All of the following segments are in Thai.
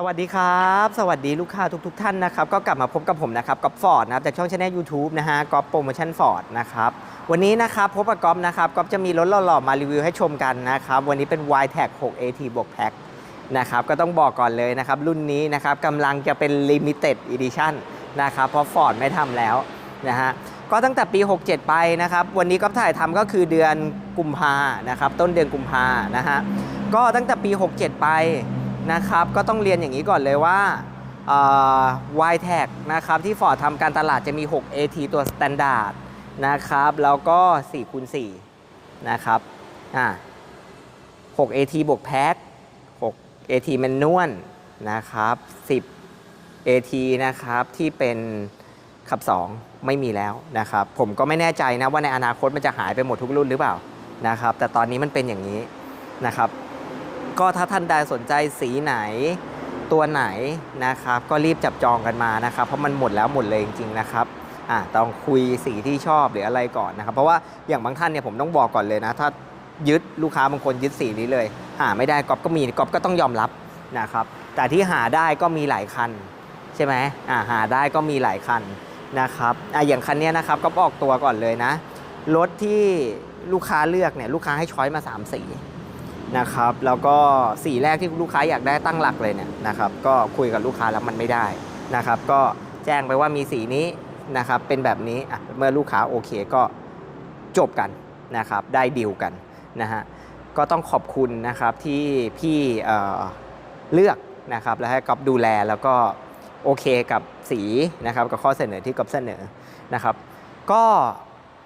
สวัสดีครับ สวัสดีลูกค้าทุก ๆทท่านนะครับ ก็กลับมาพบกับผมนะครับกับฟอร์ดนะครับจากช่องช anel YouTube นะฮะก๊อฟโปรโมชั่นฟอร์ดนะครับวันนี้นะครับพบกับก๊อฟนะครับก๊อฟจะมีรถหล่อๆมารีวิวให้ชมกันนะครับวันนี้เป็น y t a g 6 AT บวกแพ็คนะครับก็ต้องบอกก่อนเลยนะครับ รุ่นนี้นะครับกำลังจะเป็น Limited Edition นะครับเพราะฟอร์ดไม่ทำแล้วนะฮะก็ตั้งแต่ปี 67 ไปนะครับวันนี้ก๊อฟถ่ายทำก็คือเดือนกุมภานะครับต้นเดือนกุมภานะฮะก็ตั้งแต่ปี 67 ไป นะครับ ก็ต้องเรียนอย่างนี้ก่อนเลยว่า y t a g นะครับที่ Ford ทำการตลาดจะมี 6 AT ตัว Standard นะครับ แล้วก็4คูณ4นะครับอ่า6 AT บวกแพ็ค6 AT แมนนวลนะครับ10 AT นะครับที่เป็นขับ 2 ไม่มีแล้วนะครับ ผมก็ไม่แน่ใจนะว่าในอนาคตมันจะหายไปหมดทุกรุ่นหรือเปล่านะครับ แต่ตอนนี้มันเป็นอย่างนี้นะครับ ก็ถ้าท่านใดสนใจสีไหนตัวไหนนะครับ ก็รีบจับจองกันมานะครับ เพราะมันหมดแล้วหมดเลยจริงๆนะครับอะต้องคุยสีที่ชอบหรืออะไรก่อนนะครับ เพราะว่าอย่างบางท่านเนี่ยผมต้องบอกก่อนเลยนะ ถ้ายึดลูกค้าบางคนยึดสีนี้เลย หาไม่ได้ก๊อฟก็มีก๊อฟก็ต้องยอมรับนะครับ แต่ที่หาได้ก็มีหลายคันใช่ไหมอ่าหาได้ก็มีหลายคันนะครับอะอย่างคันนี้นะครับก็ออกตัวก่อนเลยนะรถที่ลูกค้าเลือกเนี่ยลูกค้าให้ช้อยมา 3 สี นะครับ แล้วก็สีแรกที่ลูกค้าอยากได้ตั้งหลักเลยเนี่ยนะครับก็คุยกับลูกค้าแล้วมันไม่ได้นะครับ ก็แจ้งไปว่ามีสีนี้นะครับเป็นแบบนี้เมื่อลูกค้าโอเคก็จบกันนะครับ ได้ดีลกันนะฮะก็ต้องขอบคุณนะครับที่พี่เเลือกนะครับและให้ก๊อฟดูแลแล้วก็โอเคกับสีนะครับกับข้อเสนอที่ก๊อฟเสนอนะครับ ก็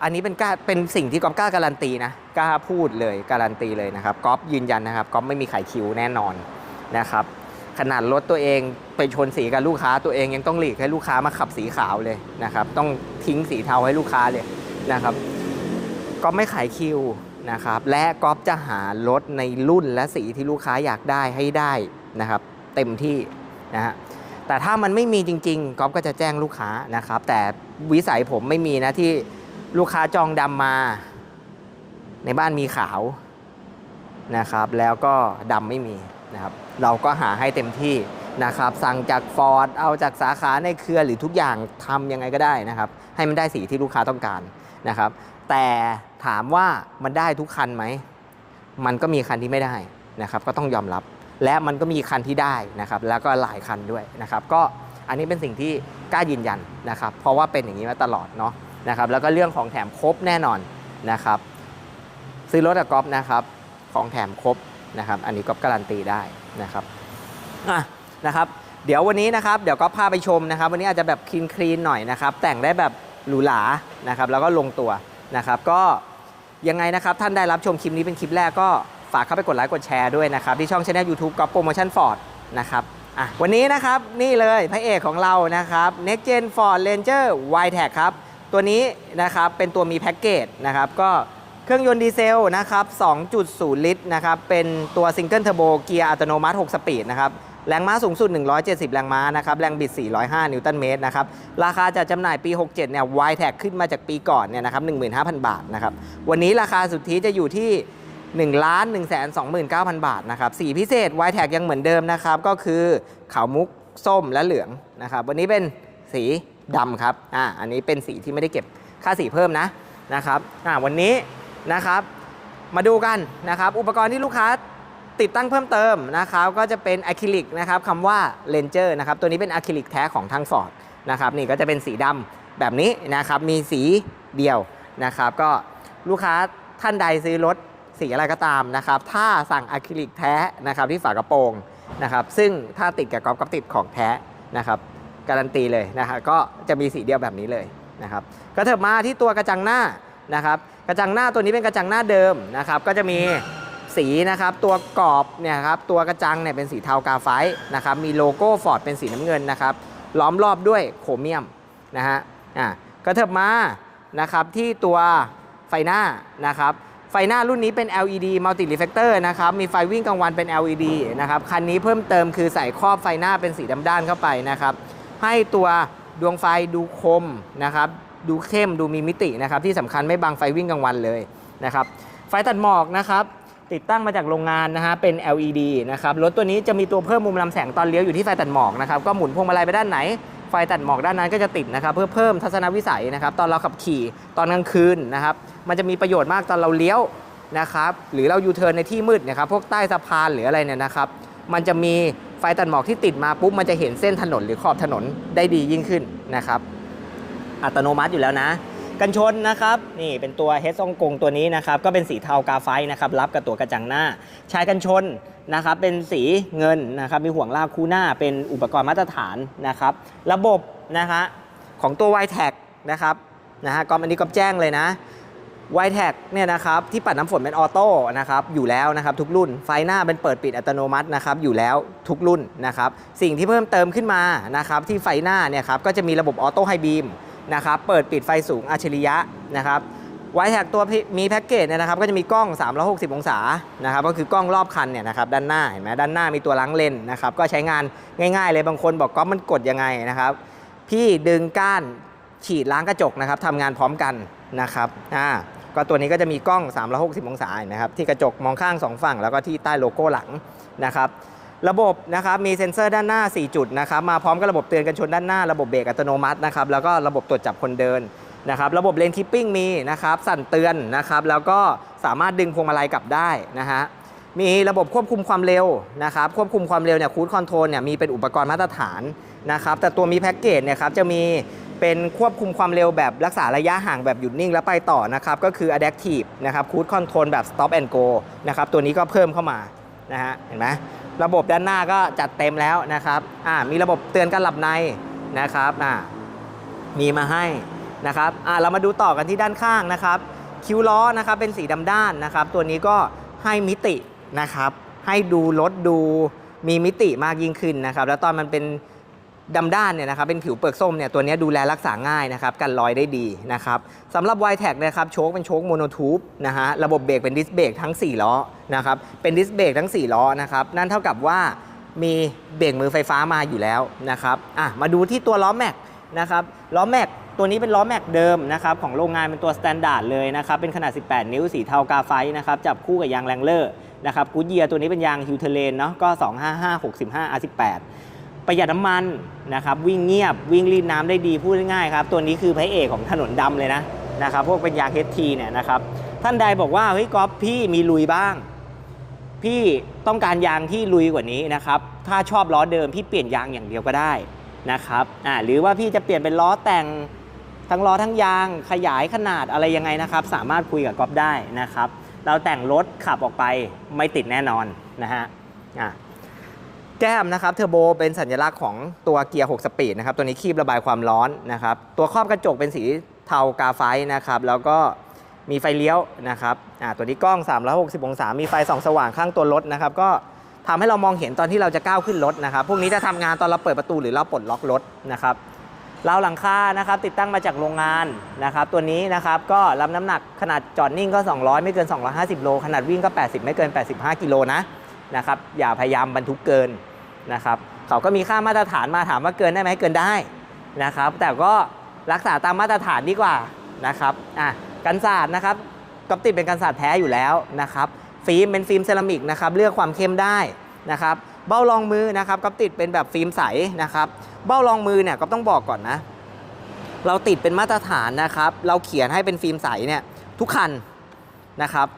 อันนี้เป็นกล้าเป็นสิ่งที่ก๊อฟกล้าการันตีนะกล้าพูดเลยการันตีเลยนะครับก๊อฟยืนยันนะครับก๊อฟไม่มีไขคิวแน่นอนนะครับขนาดรถตัวเองไปชนสีกับลูกค้าตัวเองยังต้องหลีกให้ลูกค้ามาขับสีขาวเลยนะครับต้องทิ้งสีเทาให้ลูกค้าเลยนะครับก็ไม่ขายคิวนะครับและก๊อฟจะหารถในรุ่นและสีที่ลูกค้าอยากได้ให้ได้นะครับเต็มที่นะฮะแต่ถ้ามันไม่มีจริงๆก๊อฟก็จะแจ้งลูกค้านะครับแต่วิสัยผมไม่มีนะที่ ลูกค้าจองดำมา ในบ้านมีขาวนะครับ แล้วก็ดำไม่มีนะครับ เราก็หาให้เต็มที่นะครับ สั่งจากฟอร์ดเอาจากสาขาในเครือหรือทุกอย่างทำยังไงก็ได้นะครับ ให้มันได้สีที่ลูกค้าต้องการนะครับ แต่ถามว่ามันได้ทุกคันไหม มันก็มีคันที่ไม่ได้นะครับ ก็ต้องยอมรับ และมันก็มีคันที่ได้นะครับ แล้วก็หลายคันด้วยนะครับ ก็อันนี้เป็นสิ่งที่กล้ายืนยันนะครับ เพราะว่าเป็นอย่างนี้มาตลอดเนาะ นะครับแล้วก็เรื่องของแถมครบแน่นอนนะครับซื้อรถกับก๊อฟนะครับของแถมครบนะครับอันนี้ก๊อฟการันตีได้นะครับอะนะครับเดี๋ยววันนี้นะครับเดี๋ยวก็พาไปชมนะครับ วันนี้อาจจะแบบคลีนคลีนหน่อยนะครับแต่งได้แบบหรูหรานะครับแล้วก็ลงตัวนะครับก็ยังไงนะครับท่านได้รับชมคลิปนี้เป็นคลิปแรกก็ฝากเข้าไปกดไลค์กดแชร์ด้วยนะครับที่ช่องช anel YouTube ก๊อฟโปรโมชั่นฟอร์ดนะครับอะวันนี้นะครับนี่เลยพระเอกของเรานะครับ Next Gen Ford Ranger y t a g ครับ ตัวนี้นะครับเป็นตัวมีแพ็กเกจนะครับก็เครื่องยนต์ดีเซลนะครับ 2.0 ลิตรนะครับ เป็นตัวซิงเกิลเทอร์โบเกียร์อัตโนมัติ 6 สปีดนะครับ แรงม้าสูงสุด 170 แรงม้านะครับ แรงบิด 405 นิวตันเมตรนะครับ ราคาจะจำหน่ายปี 67 เนี่ย y t a g ขึ้นมาจากปีก่อนเนี่ยนะครับ 15,000 บาทนะครับ วันนี้ราคาสุทธิจะอยู่ที่1ล้าน1 2 9 0 0 0 บาทนะครับ สีพิเศษ y t a g ยังเหมือนเดิมนะครับ ก็คือขาวมุก ส้มและเหลืองนะครับ วันนี้เป็นสี ดำครับอ่าอันนี้เป็นสีที่ไม่ได้เก็บค่าสีเพิ่มนะนะครับอ่าวันนี้นะครับมาดูกันนะครับ อุปกรณ์ที่ลูกค้าติดตั้งเพิ่มเติมนะครับ ก็จะเป็นอะคริลิกนะครับคำว่า Ranger นะครับ ตัวนี้เป็นอะคริลิกแท้ของทางฟอร์ดนะครับ นี่ก็จะเป็นสีดำแบบนี้นะครับ มีสีเดียวนะครับ ก็ลูกค้าท่านใดซื้อรถสีอะไรก็ตามนะครับ ถ้าสั่งอะคริลิกแท้นะครับที่ฝากระโปรงนะครับ ซึ่งถ้าติดกับก๊อฟก็ติดของแท้นะครับ การันตีเลยนะครับก็จะมีสีเดียวแบบนี้เลยนะครับก็เถิบมาที่ตัวกระจังหน้านะครับกระจังหน้าตัวนี้เป็นกระจังหน้าเดิมนะครับก็จะมีสีนะครับตัวกรอบเนี่ยครับตัวกระจังเนี่ยเป็นสีเทากาไฟต์นะครับมีโลโก้ฟอร์ดเป็นสีน้ำเงินนะครับล้อมรอบด้วยโครเมียมนะฮะอะก็เถิบมานะครับที่ตัวไฟหน้านะครับไฟหน้ารุ่นนี้เป็น LED Multi Reflector นะครับ มีไฟวิ่งกลางวันเป็น LED นะครับ คันนี้เพิ่มเติมคือใส่ครอบไฟหน้าเป็นสีดำด้านเข้าไปนะครับ ให้ตัวดวงไฟดูคมนะครับ ดูเข้มดูมีมิตินะครับ ที่สำคัญไม่บังไฟวิ่งกลางวันเลยนะครับ ไฟตัดหมอกนะครับติดตั้งมาจากโรงงานนะฮะเป็น LED นะครับรถตัวนี้จะมีตัวเพิ่มมุมลำแสงตอนเลี้ยวอยู่ที่ไฟตัดหมอกนะครับก็หมุนพวงมาลัยไปด้านไหน ไฟตัดหมอกด้านนั้นก็จะติดนะครับ เพื่อเพิ่มทัศนวิสัยนะครับ ตอนเราขับขี่ตอนกลางคืนนะครับ มันจะมีประโยชน์มากตอนเราเลี้ยวนะครับ หรือเรายูเทิร์นในที่มืดนะครับ พวกใต้สะพานหรืออะไรเนี่ยนะครับ มันจะมี ไฟตัดหมอกที่ติดมาปุ๊บมันจะเห็นเส้นถนนหรือขอบถนนได้ดียิ่งขึ้นนะครับ อัตโนมัติอยู่แล้วนะ กันชนนะครับ นี่เป็นตัวเฮดซองกงตัวนี้นะครับ ก็เป็นสีเทากาไฟนะครับ รับกับตัวกระจังหน้า ชายกันชนนะครับ เป็นสีเงินนะครับ มีห่วงลากคู่หน้า เป็นอุปกรณ์มาตรฐานนะครับ ระบบนะฮะของตัว y t a g นะครับนะฮะก็อันนี้ก็แจ้งเลยนะ y t a g เนี่ยนะครับที่ปัดน้ำฝนเป็นออโต้นะครับอยู่แล้วนะครับทุกรุ่นไฟหน้าเป็นเปิดปิดอัตโนมัตินะครับอยู่แล้วทุกรุ่นนะครับสิ่งที่เพิ่มเติมขึ้นมานะครับที่ไฟหน้าเนี่ยครับก็จะมีระบบออโต้ไฮบีมนะครับเปิดปิดไฟสูงอัจฉริยะนะครับไวแท็กตัวมีแพ็กเกจเนี่ยนะครับก็จะมีกล้อง 360 องศานะครับก็คือกล้องรอบคันเนี่ยนะครับด้านหน้าเห็นไหมด้านหน้ามีตัวล้างเลนนะครับก็ใช้งานง่าย ๆ เลยบางคนบอกก็มันกดยังไงนะครับพี่ดึงก้านฉีดล้างกระจกนะครับทำงานพร้อมกัน นะครับอ่าก็ตัวนี้ก็จะมีกล้อง 360 องศาเห็นะครับที่กระจกมองข้าง 2 ฝั่ง แล้วก็ที่ใต้โลโก้หลังนะครับระบบนะครับมีเซ็นเซอร์ด้านหน้า 4 จุดนะครับมาพร้อมกับระบบเตือนกันชนด้านหน้าระบบเบรกอัตโนมัตินะครับแล้วก็ระบบตรวจจับคนเดินนะครับระบบเลนคิปปิ้งมีนะครับสั่นเตือนนะครับแล้วก็สามารถดึงพวงมาลัยกลับได้นะฮะมีระบบควบคุมความเร็วนะครับควบคุมความเร็วเนี่ยคูดคอนโทรลเนี่ยมีเป็นอุปกรณ์มาตรฐานนะครับแต่ตัวมีแพ็กเกจเนี่ยครับจะมี เป็นควบคุมความเร็วแบบรักษาระยะห่างแบบหยุดนิ่งแล้วไปต่อนะครับ ก็คือ adaptive นะครับคูดคอนโทรลแบบ stop and go นะครับ ตัวนี้ก็เพิ่มเข้ามานะฮะเห็นไหมระบบด้านหน้าก็จัดเต็มแล้วนะครับอ่ามีระบบเตือนการหลับในนะครับอ่ามีมาให้นะครับอ่าเรามาดูต่อกันที่ด้านข้างนะครับ คิ้วล้อนะครับเป็นสีดำด้านนะครับ ตัวนี้ก็ให้มิตินะครับ ให้ดูรถดูมีมิติมากยิ่งขึ้นนะครับ แล้วตอนมันเป็น ดำด้านเนี่ยนะครับเป็นผิวเปลือกส้มเนี่ยตัวนี้ดูแลรักษาง่ายนะครับกันรอยได้ดีนะครับสำหรับ y t e c นะครับโชคเป็นโชคโมโนทูบนะฮะระบบเบรกเป็นดิสเบรกทั้ง 4 ล้อนะครับเป็นดิสเบรกทั้ง 4 ล้อนะครับนั่นเท่ากับว่ามีเบรกมือไฟฟ้ามาอยู่แล้วนะครับอะมาดูที่ตัวล้อแม็กนะครับล้อแม็กตัวนี้เป็นล้อแม็กเดิมนะครับของโรงงานเป็นตัวสแตนดาร์ดเลยนะครับเป็นขนาด 18 นิ้วสีเทากาไฟนะครับจับคู่กับยางแรงเลอร์นะครับกูเยียตัวนี้เป็นยางฮิวเทเลนเนาะก็ 255 65 R18 ประหยัดน้ำมันนะครับวิ่งเงียบวิ่งรีดน้ำได้ดีพูดง่ายๆครับตัวนี้คือพระเอกของถนนดำเลยนะนะครับพวกเป็นยาง HT เนี่ยนะครับท่านใดบอกว่าเฮ้ยก๊อฟพี่มีลุยบ้าง พี่ต้องการยางที่ลุยกว่านี้นะครับถ้าชอบล้อเดิมพี่เปลี่ยนยางอย่างเดียวก็ได้นะครับอ่าหรือว่าพี่จะเปลี่ยนเป็นล้อแต่งทั้งล้อทั้งยางขยายขนาดอะไรยังไงนะครับ สามารถคุยกับก๊อฟได้นะครับ เราแต่งรถขับออกไปไม่ติดแน่นอนนะฮะอะ แก้มนะครับเทอร์โบเป็นสัญลักษณ์ของตัวเกียร์ 6 สปีดนะครับตัวนี้คีบระบายความร้อนนะครับตัวครอบกระจกเป็นสีเทากาไฟนะครับแล้วก็มีไฟเลี้ยวนะครับอ่าตัวนี้กล้อง 360 องศา มีไฟส่องสว่างข้างตัวรถนะครับก็ทำให้เรามองเห็นตอนที่เราจะก้าวขึ้นรถนะครับพวกนี้จะทำงานตอนเราเปิดประตูหรือเราปลดล็อกรถนะครับราวหลังคานะครับติดตั้งมาจากโรงงานนะครับตัวนี้นะครับก็รับน้ำหนักขนาดจอดนิ่งก็ 200 ไม่เกิน 250 โล ขนาดวิ่งก็ 80 ไม่เกิน 85 กิโลนะนะครับอย่าพยายามบรรทุกเกิน นะครับเขาก็มีค่ามาตรฐานมาถามว่าเกินได้ไหมเกินได้นะครับ แต่ก็รักษาตามมาตรฐานดีกว่านะครับอะกันศาสตร์นะครับก็ติดเป็นกันศาสตร์แท้อยู่แล้วนะครับฟิล์มเป็นฟิล์มเซรามิกนะครับเลือกความเข้มได้นะครับเบ้ารองมือนะครับก็ติดเป็นแบบฟิล์มใสนะครับ เบ้ารองมือเนี่ยก็ต้องบอกก่อนนะ เราติดเป็นมาตรฐานนะครับ เราเขียนให้เป็นฟิล์มใสเนี่ยทุกคันนะครับ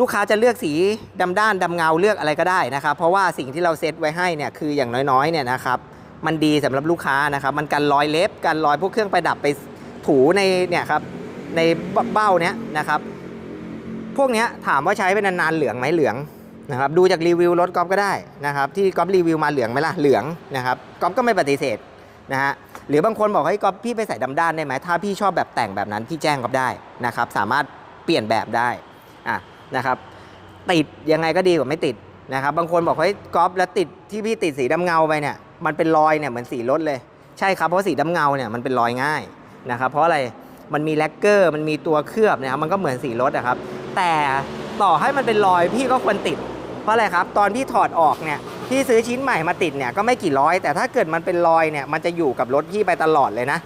ลูกค้าจะเลือกสีดำด้านดำเงาเลือกอะไรก็ได้นะครับ เพราะว่าสิ่งที่เราเซตไว้ให้เนี่ยคืออย่างน้อยๆเนี่ยนะครับมันดีสำหรับลูกค้านะครับ มันกันรอยเล็บกันรอยพวกเครื่องประดับไปถูในเนี่ยครับในเบ้าเนี้ยนะครับ พวกเนี้ยถามว่าใช้ไปนานๆเหลืองไหมเหลืองนะครับดูจากรีวิวรถก๊อฟก็ได้นะครับ ที่ก๊อฟรีวิวมาเหลืองไหมล่ะเหลืองนะครับก๊อฟก็ไม่ปฏิเสธนะฮะหรือบางคนบอกให้ก๊อฟพี่ไปใส่ดำด้านได้ไหมถ้าพี่ชอบแบบแต่งแบบนั้นพี่แจ้งก๊อฟได้นะครับ สามารถเปลี่ยนแบบได้อะ นะครับติดยังไงก็ดีกว่าไม่ติดนะครับบางคนบอกเฮ้ยก๊อฟแล้วติดที่พี่ติดสีดำเงาไปเนี่ยมันเป็นรอยเนี่ยเหมือนสีรถเลยใช่ครับเพราะสีดำเงาเนี่ยมันเป็นรอยง่ายนะครับเพราะอะไรมันมีแลกเกอร์มันมีตัวเคลือบนะครับมันก็เหมือนสีรถอะครับ แต่ต่อให้มันเป็นรอยพี่ก็ควรติด เพราะอะไรครับ ตอนที่ถอดออกเนี่ยพี่ซื้อชิ้นใหม่มาติดเนี่ยก็ไม่กี่ร้อย แต่ถ้าเกิดมันเป็นรอยเนี่ยมันจะอยู่กับรถพี่ไปตลอดเลยนะ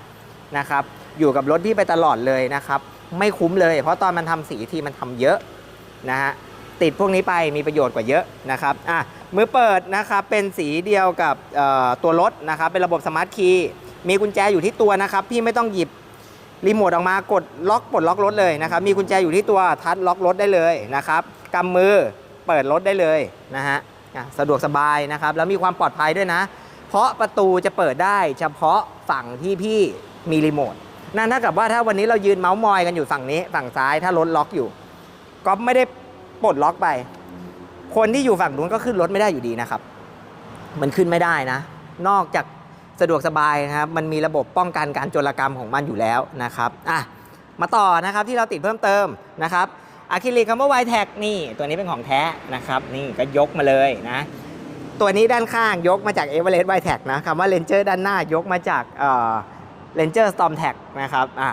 นะครับอยู่กับรถพี่ไปตลอดเลยนะครับไม่คุ้มเลย เพราะตอนมันทำสีที่มันทำเยอะ นะฮะติดพวกนี้ไปมีประโยชน์กว่าเยอะนะครับอะมือเปิดนะครับเป็นสีเดียวกับตัวรถนะครับเป็นระบบสมาร์ทคีย์มีกุญแจอยู่ที่ตัวนะครับพี่ไม่ต้องหยิบรีโมทออกมากดล็อกปลดล็อกรถเลยนะครับมีกุญแจอยู่ที่ตัวทัชล็อกรถได้เลยนะครับกำมือเปิดรถได้เลยนะฮะสะดวกสบายนะครับแล้วมีความปลอดภัยด้วยนะ เพราะประตูจะเปิดได้เฉพาะฝั่งที่พี่มีรีโมทนั่นถ้ากับว่าถ้าวันนี้เรายืนเมาส์มอยกันอยู่ฝั่งนี้ฝั่งซ้ายถ้ารถล็อกอยู่ ก็ไม่ได้ปลดล็อกไป คนที่อยู่ฝั่งนู้นก็ขึ้นรถไม่ได้อยู่ดีนะครับ มันขึ้นไม่ได้นะ นอกจากสะดวกสบายนะครับ มันมีระบบป้องกันการโจรกรรมของมันอยู่แล้วนะครับอะมาต่อนะครับที่เราติดเพิ่มเติมนะครับอะคริลิกคำว่า y t a g นี่ ตัวนี้เป็นของแท้นะครับ นี่ก็ยกมาเลยนะ ตัวนี้ด้านข้างยกมาจาก e v e r e s t y t a g นะคำว่า Ranger ด้านหน้า ยกมาจากเอ่อ Ranger Storm Tag นะครับอะ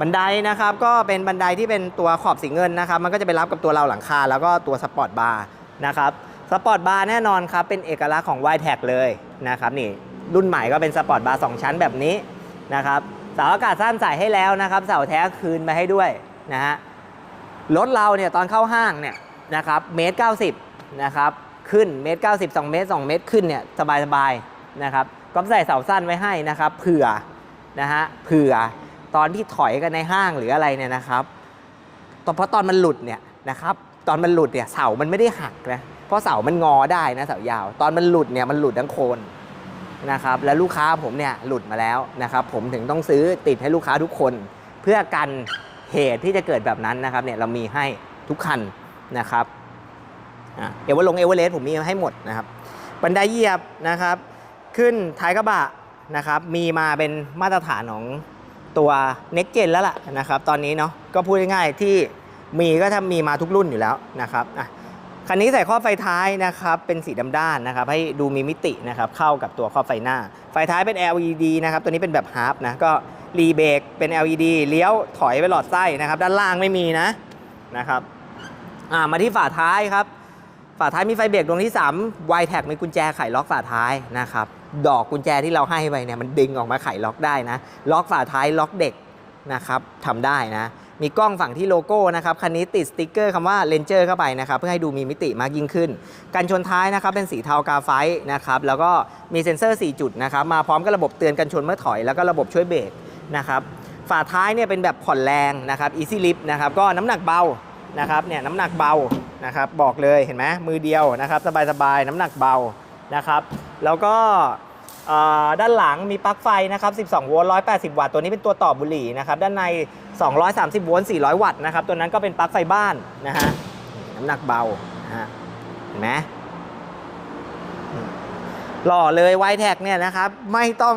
บันไดนะครับก็เป็นบันไดที่เป็นตัวขอบสีเงินนะครับ มันก็จะไปรับกับตัวเราหลังคา แล้วก็ตัวสปอร์ตบาร์นะครับสปอร์ตบาร์แน่นอนครับ เป็นเอกลักษณ์ของ y t a g เลยนะครับนี่รุ่นใหม่ก็เป็นสปอร์ตบาร์2ชั้นแบบนี้นะครับเสาอากาศสั้นใส่ให้แล้วนะครับเสาแท้คืนมาให้ด้วยนะฮะรถเราเนี่ยตอนเข้าห้างเนี่ยนะครับเมตรเก้าสิบนะครับขึ้นเมตรเก้าสิบสองเมตรสองเมตรขึ้นเนี่ยสบายๆนะครับก็ใส่เสาสั้นไว้ให้นะครับเผื่อนะฮะเผื่อ ตอนที่ถอยกันในห้างหรืออะไรเนี่ยนะครับตอนเพราะตอนมันหลุดเนี่ยนะครับตอนมันหลุดเนี่ยเสามันไม่ได้หักนะเพราะเสามันงอได้นะเสายาว ตอนมันหลุดเนี่ยมันหลุดทั้งโคนนะครับแล้วลูกค้าผมเนี่ยหลุดมาแล้วนะครับผมถึงต้องซื้อติดให้ลูกค้าทุกคน เพื่อกันเหตุที่จะเกิดแบบนั้นนะครับเนี่ยเรามีให้ทุกคันนะครับเอเวอร์ลงเอเวอเรสต์ผมมีให้หมดนะครับบันไดเหยียบนะครับ ขึ้นท้ายกระบะนะครับมีมาเป็นมาตรฐานของ ตัว Next Gen แล้วล่ะนะครับตอนนี้เนาะก็พูดง่ายๆที่มีก็ถ้ามีมาทุกรุ่นอยู่แล้วนะครับอะคันนี้ใส่ข้อบไฟท้ายนะครับเป็นสีดำด้านนะครับให้ดูมีมิตินะครับเข้ากับตัวข้อบไฟหน้า ไฟท้ายเป็น LED นะครับตัวนี้เป็นแบบฮาร์ปนะก็รีเบรกเป็น LED เลี้ยวถอยไปหลอดไส้นะครับด้านล่างไม่มีนะนะครับอ่ามาที่ฝาท้ายครับ ฝาท้ายมีไฟเบรกดวงที่3 y t a g มีกุญแจไขล็อกฝาท้ายนะครับดอกกุญแจที่เราให้ไปเนี่ยมันดึงออกมาไขล็อกได้นะล็อกฝาท้ายล็อกเด็กนะครับทำได้นะ มีกล้องฝั่งที่โลโก้นะครับคันนี้ติดสติกเกอร์คำว่า Ranger เข้าไปนะครับเพื่อให้ดูมีมิติมากยิ่งขึ้น กันชนท้ายนะครับเป็นสีเทากาไฟต์นะครับแล้วก็มีเซ็นเซอร์ 4 จุดนะครับมาพร้อมกับระบบเตือนกันชนเมื่อถอยแล้วก็ระบบช่วยเบรกนะครับฝาท้ายเนี่ยเป็นแบบผ่อนแรงนะครับ Easy Lift นะครับก็น้ำหนักเบานะครับเนี่ยน้ำหนักเบา นะครับบอกเลยเห็นไหมมือเดียวนะครับสบายๆ น้ำหนักเบานะครับ แล้วก็ด้านหลังมีปลั๊กไฟนะครับ 12 โวลต์ 180 วัตต์ ตัวนี้เป็นตัวต่อบุหรี่นะครับ ด้านใน 230 โวลต์ 400 วัตต์นะครับ ตัวนั้นก็เป็นปลั๊กไฟบ้านนะฮะ น้ำหนักเบานะฮะ เห็นไหมหล่อเลยไวแท็กเนี่ยนะครับ ไม่ต้อง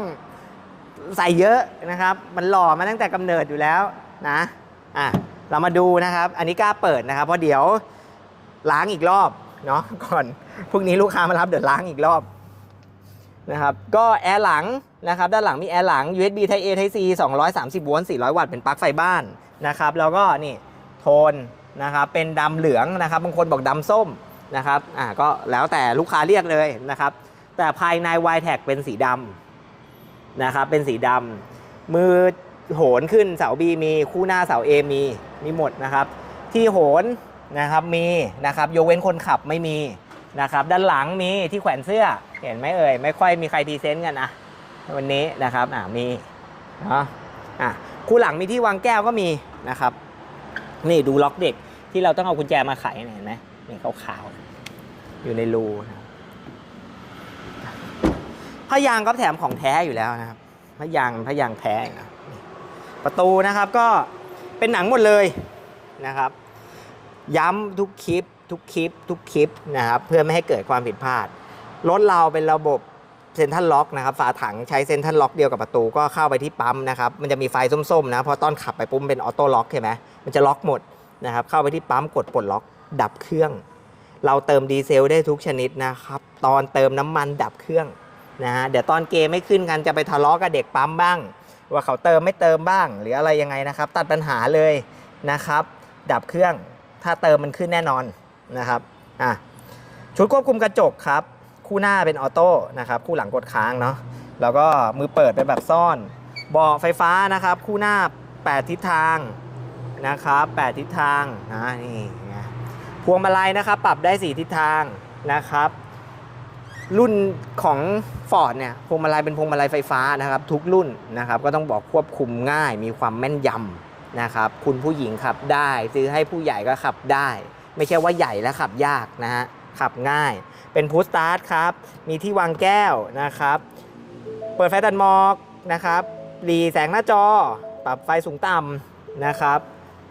ใส่เยอะนะครับ มันหล่อมาตั้งแต่กำเนิดอยู่แล้วนะ อะ เรามาดูนะครับ อันนี้กล้าเปิดนะครับ เพราะเดี๋ยว ล้างอีกรอบเนาะก่อนพรุ่งนี้ลูกค้ามารับเดี๋ยวล้างอีกรอบนะครับก็แอร์หลังนะครับด้านหลังมีแอร์หลัง USB Type A Type C 230 โวลต์ 400 วัตต์เป็นปลั๊กไฟบ้านนะครับแล้วก็นี่โทนนะครับเป็นดำเหลืองนะครับบางคนบอกดำส้มนะครับอ่าก็แล้วแต่ลูกค้าเรียกเลยนะครับแต่ภายใน y t a g เป็นสีดำนะครับเป็นสีดำมือโหนขึ้นเสา B มีคู่หน้าเสา A มีมีหมดนะครับที่โหน นะครับมีนะครับยกเว้นคนขับไม่มีนะครับด้านหลังมีที่แขวนเสื้อเห็นไหมเอ่ยไม่ค่อยมีใครพรีเซนต์กันนะวันนี้นะครับอ่ามีเนาะอะคู่หลังมีที่วางแก้วก็มีนะครับ นี่ดูล็อกเด็กที่เราต้องเอากุญแจมาไขเห็นไหมนี่ขาวๆอยู่ในรูนะครับพยางก็แถมของแท้อยู่แล้วนะครับพยางพยางแท้นะประตูนะครับก็เป็นหนังหมดเลยนะครับ ย้ำทุกคลิป ทุกคลิป ทุกคลิปนะครับเพื่อไม่ให้เกิดความผิดพลาดรถเราเป็นระบบเซนทัลล็อกนะครับฝาถังใช้เซนทัลล็อกเดียวกับประตูก็เข้าไปที่ปั๊มนะครับมันจะมีไฟส้มๆนะพอตอนขับไปปุ๊บเป็นออโต้ล็อกใช่ไหมมันจะล็อกหมดนะครับเข้าไปที่ปั๊มกดปลดล็อก ดับเครื่อง เราเติมดีเซลได้ทุกชนิดนะครับตอนเติมน้ำมันดับเครื่องนะฮะเดี๋ยวตอนเกมไม่ขึ้นกันจะไปทะเลาะกับเด็กปั๊มบ้าง ว่าเขาเติมไม่เติมบ้าง หรืออะไรยังไงนะครับ ตัดปัญหาเลยนะครับ ดับเครื่อง ถ้าเติมมันขึ้นแน่นอนนะครับอะชุดควบคุมกระจกครับ คู่หน้าเป็นออโต้นะครับคู่หลังกดค้างเนาะแล้วก็มือเปิดเป็นแบบซ่อนเบาะไฟฟ้านะครับ คู่หน้า 8 ทิศทางนะครับ8ทิศทางนะนี่พวงมาลัยนะครับ ปรับได้สีทิศทางนะครับ รุ่นของ Ford เนี่ยพวงมาลัยเป็นพวงมาลัยไฟฟ้านะครับ ทุกรุ่นนะครับ ก็ต้องบอกควบคุมง่ายมีความแม่นยำ นะครับคุณผู้หญิงขับได้ ซื้อให้ผู้ใหญ่ก็ขับได้ ไม่ใช่ว่าใหญ่แล้วขับยากนะฮะขับง่าย เป็นพุ s สตาร์ทครับ มีที่วางแก้วนะครับ เปิดไฟตัดหมอกนะครับรีแสงหน้าจอ ปรับไฟสูงต่ำนะครับ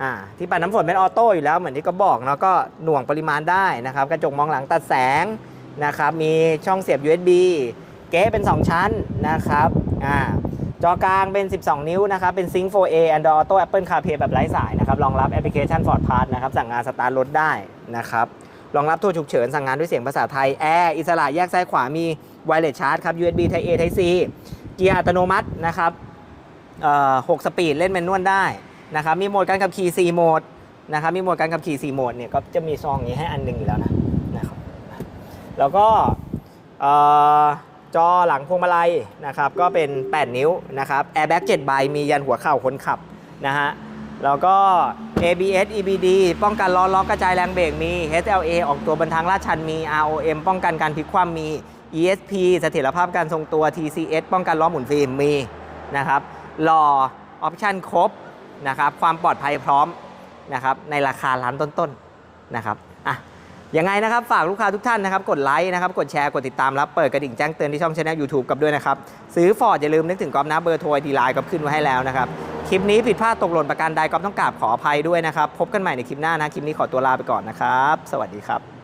อ่าที่ปัดน้ำฝนเป็นออโต้อยู่แล้วเหมือนที่ก็บอกเนาะก็หน่วงปริมาณได้นะครับ กระจกมองหลังตัดแสงนะครับ มีช่องเสียบ USB เก๊เป็น 2 ชั้นนะครับอ่า จอกลางเป็น 12 นิ้วนะครับ เป็น Sync 4A Android Auto Apple CarPlay แบบไร้สายนะครับ รองรับแอปพลิเคชัน Ford Pass นะครับ สั่งงานสตาร์ทรถได้นะครับ รองรับโทรฉุกเฉิน สั่งงานด้วยเสียงภาษาไทย แอร์อิสระแยกซ้ายขวา มี Wireless Charge ครับ USB Type A Type C เกียร์อัตโนมัตินะครับเอ่อ6สปีดเล่นแมนนวลได้นะครับ มีโหมดการขับขี่ 4 โหมดนะครับ มีโหมดการขับขี่ 4 โหมดเนี่ย ก็จะมีซองนี้ให้อันหนึ่งอยู่แล้วนะนะครับ แล้วก็เอ่อ จอหลังพวงมาลัยนะครับก็เป็น 8 นิ้วนะครับ Airbag 7ใบมียันหัวเข่าคนขับนะฮะแล้วก็ ABS EBD ป้องกันล้อล็อกกระจายแรงเบรกมี HLA ออกตัวบนทางลาดชันมี ROM ป้องกันการพลิกคว่ำมี ESP เสถียรภาพการทรงตัว TCS ป้องกันล้อหมุนฟิล์มมีนะครับรอออปชันครบนะครับความปลอดภัยพร้อมนะครับในราคาล้านต้นๆนะครับอะ ยังไงนะครับ ฝากลูกค้าทุกท่านนะครับ กดไลค์นะครับ กดแชร์กดติดตามแล้วเปิดกระดิ่งแจ้งเตือนที่ช่องช anel YouTube กับด้วยนะครับ ซื้อฟอร์ดอย่าลืมนึกถึงกอล์ฟนะเบอร์โทรดีไลน์ก็ขึ้นไว้ให้แล้วนะครับ คลิปนี้ผิดพลาดตกหล่นประการใดกอล์ฟต้องกราบขออภัยด้วยนะครับ พบกันใหม่ในคลิปหน้านะคลิปนี้ขอตัวลาไปก่อนนะครับ สวัสดีครับ